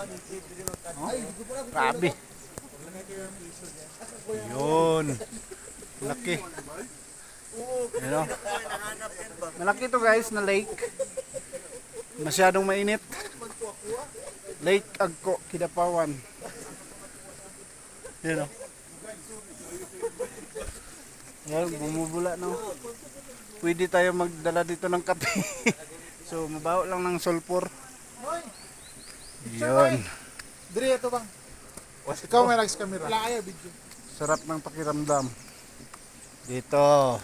Oh, grabe. Yun. Laki. Yan o. Malaki to guys na lake. Masyadong mainit. Lake Agko, Kidapawan. Yan o. Yan, bumubula no. Pwede tayo magdala dito ng kape. so, mabaho lang ng sulfur. Yun. Diri ito bang? Ikaw may nags camera. Wala kaya video. Sarap ng pakiramdam. Dito.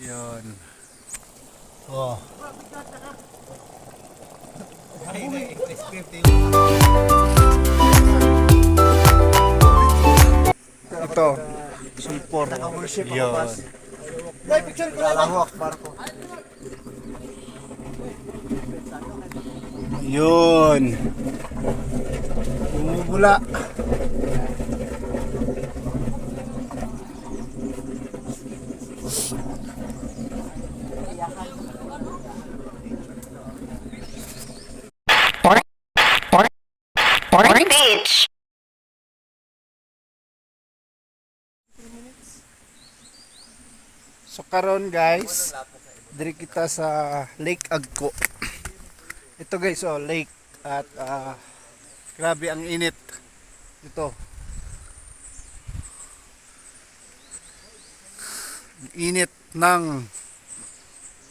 Yun. Oh. Ito. Sulfur. Yun. May picture ko lang. Allahu Akbar ko. Yun. Bumubula. Beach. So karon guys, diri kita sa Lake Agko. Ito guys, oh, lake at ah, grabe ang init. Ito. Init ng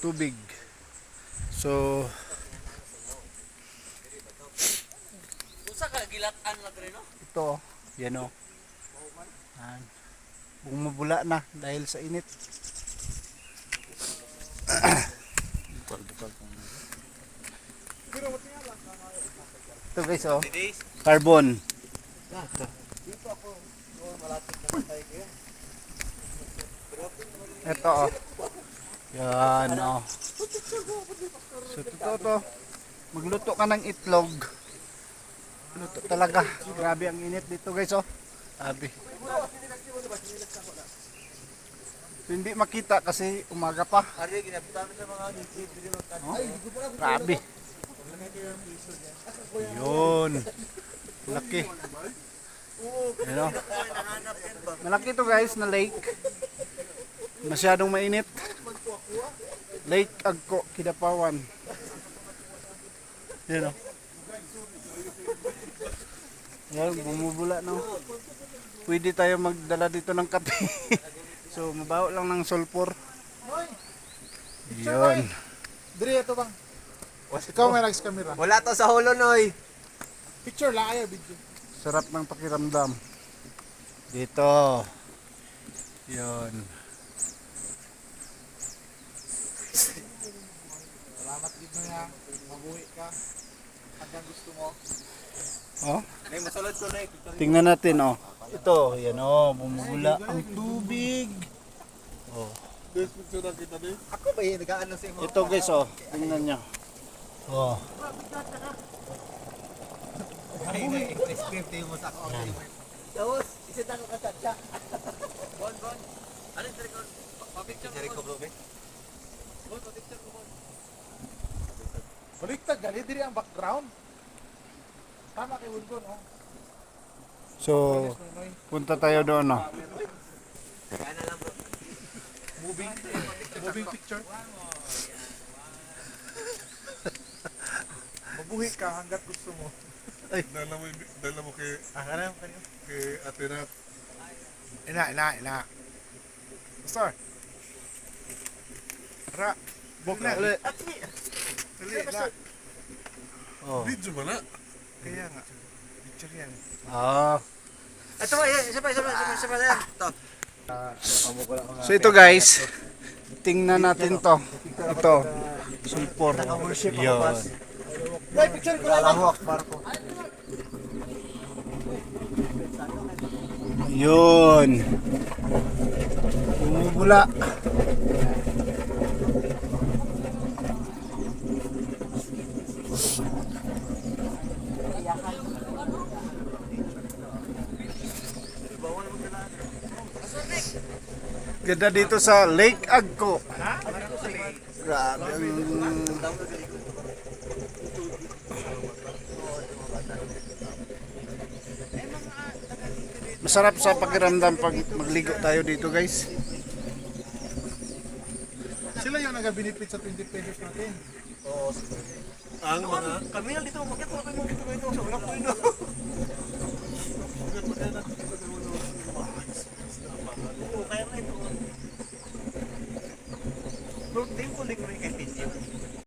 tubig. So Usa ka gilatan lang rin no? ito, yan oh. Bumubula na dahil sa init. Ito guys oh. Carbon. Ito oh. Yan oh. So totoo to. Magluto ka ng itlog. Luto talaga. Grabe ang init dito guys oh. Sabi. Hindi makita kasi umaga pa. Ari ginabutan sa mga YouTube video Oh, grabe. Yun. Laki. Yan o. Malaki to guys na lake. Masyadong mainit. Lake Agko, Kidapawan. Yan o. Yan, bumubula no. Pwede tayo magdala dito ng kape. so, mabaho lang ng sulfur. Yun. Diri ito bang? Ikaw may nags camera. Wala to sa hulo noy. Picture lang kaya video. Sarap ng pakiramdam. Dito. Yun. Salamat dito niya. Mabuhi ka. Hanggang gusto mo. Oh, Nay masulod ko nay. tingnan natin oh. Ito, yan oh, bumubula ang tubig. Oh. Ako ba yun nagaano sa imo? Ito guys oh, tingnan nyo. Oh. Sa ako. Tapos isit ako ka tatsa. Bon bon. Ano sa record? Pa-picture ko bro. Bon, pa-picture ko bon. Baliktad gali diri ang background. Tama kay Wundon oh. So, punta tayo doon oh. Kaya na lang bro. Moving moving picture. Mabuhi ka hanggat gusto mo. Dala mo, dala mo kay, Ah, kanang kanyo. kay Ate Nat. Ina, ina, ina. Sir. Ra. Bok na. Uli. Dali na. Oh. Video ba na? Kaya nga. Picture yan. Ah. Ito ba, isa pa, isa pa, isa pa, isa pa yan. Ito. So ito guys, tingnan natin to. Ito. Sulfur. Yun. May picture ko lang. Allahu Akbar ko. Yun. Bumubula. Ganda dito sa Lake Agco. Grabe ang... Masarap sa pakiramdam pag magligo tayo dito guys. Sila yung nag-benefit sa 20 pesos natin. Oo. Ang mga... Kami lang dito, makikita ko yung mga dito. Sa unang point